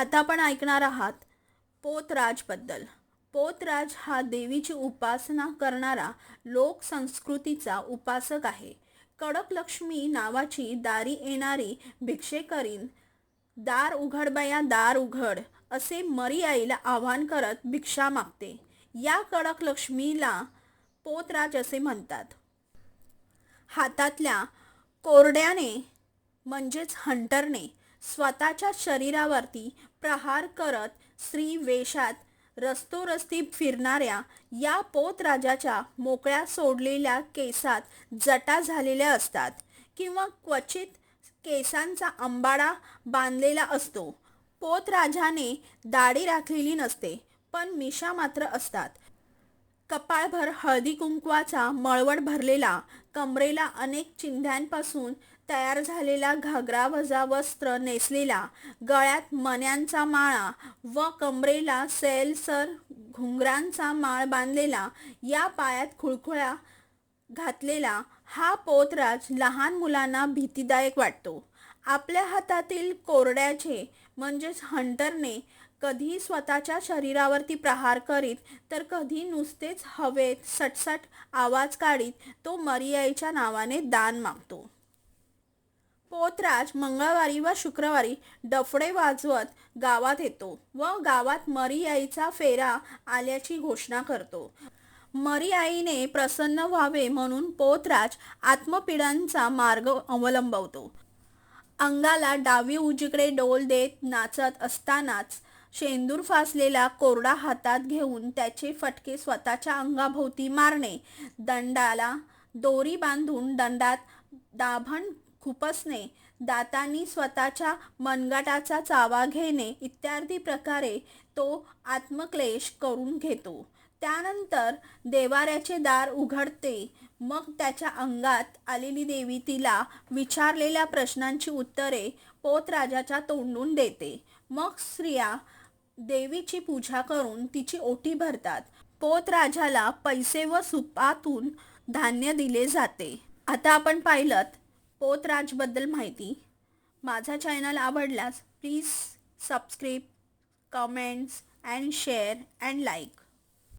आता आपण ऐकणार आहात पोतराजबद्दल. पोतराज हा देवीची उपासना करणारा लोकसंस्कृतीचा उपासक आहे. कडक लक्ष्मी नावाची दारी येणारी भिक्षेकरीन दार उघड बया दार उघड असे मरी आईला आव्हान करत भिक्षा मागते. या कडक लक्ष्मीला पोतराज असे म्हणतात. हातातल्या कोरड्याने म्हणजेच हंटरने स्वतःच्या शरीरावरती प्रहार करत स्त्री वेशात रस्तोरस्ती फिरणाऱ्या या पोतराजाच्या मोकळ्या सोडलेल्या केसात जटा झालेल्या असतात किंवा क्वचित केसांचा अंबाडा बांधलेला असतो. पोतराजाने दाढी राखलेली नसते पण मिशा मात्र असतात. कपाळभर हळदी कुंकवाचा मळवट भरलेला कमरेला अनेक चिंध्यांपासून तयार झालेला घागरा वजा वस्त्र नेसलेला गळ्यात मन्यांचा माळा व कमरेला सैलसर घुंगरांचा माळ बांधलेला या पायात खुळखुळ्या घातलेला हा पोतराज लहान मुलांना भीतीदायक वाटतो. आपल्या हातातील कोरड्याचे म्हणजेच हंटरने कधी स्वतःच्या शरीरावरती प्रहार करीत तर कधी नुसतेच हवेत सटसट आवाज काढीत तो मरियाईच्या नावाने दान मागतो. पोतराज मंगळवारी व शुक्रवारी डफडे वाजवत गावात येतो व गावात मरियाईचा फेरा आल्याची घोषणा करतो. मरियाईने प्रसन्न व्हावे म्हणून पोतराज आत्मपिडांचा मार्ग अवलंबवतो. अंगाला डावी उजीकडे डोल देत नाचत असतानाच शेंदूर फासलेला कोरडा हातात घेऊन त्याचे फटके स्वतःच्या अंगाभोवती मारणे दंडाला दोरी बांधून दंडात दाभण खुपसणे दातांनी स्वतःच्या मनगटाचा चावा घेणे इत्यादी प्रकारे तो आत्मक्लेश करून घेतो. त्यानंतर देवाऱ्याचे दार उघडते. मग त्याच्या अंगात आलेली देवी तिला विचारलेल्या प्रश्नांची उत्तरे पोतराजाच्या तोंडून देते. मग स्त्रिया देवीची पूजा करून तिची ओटी भरतात. पोतराजाला पैसे व सुपातून धान्य दिले जाते. आता आपण पाहिलं पोतराजबद्दल माहिती. माझा चॅनल आवडल्यास please subscribe comments and share and like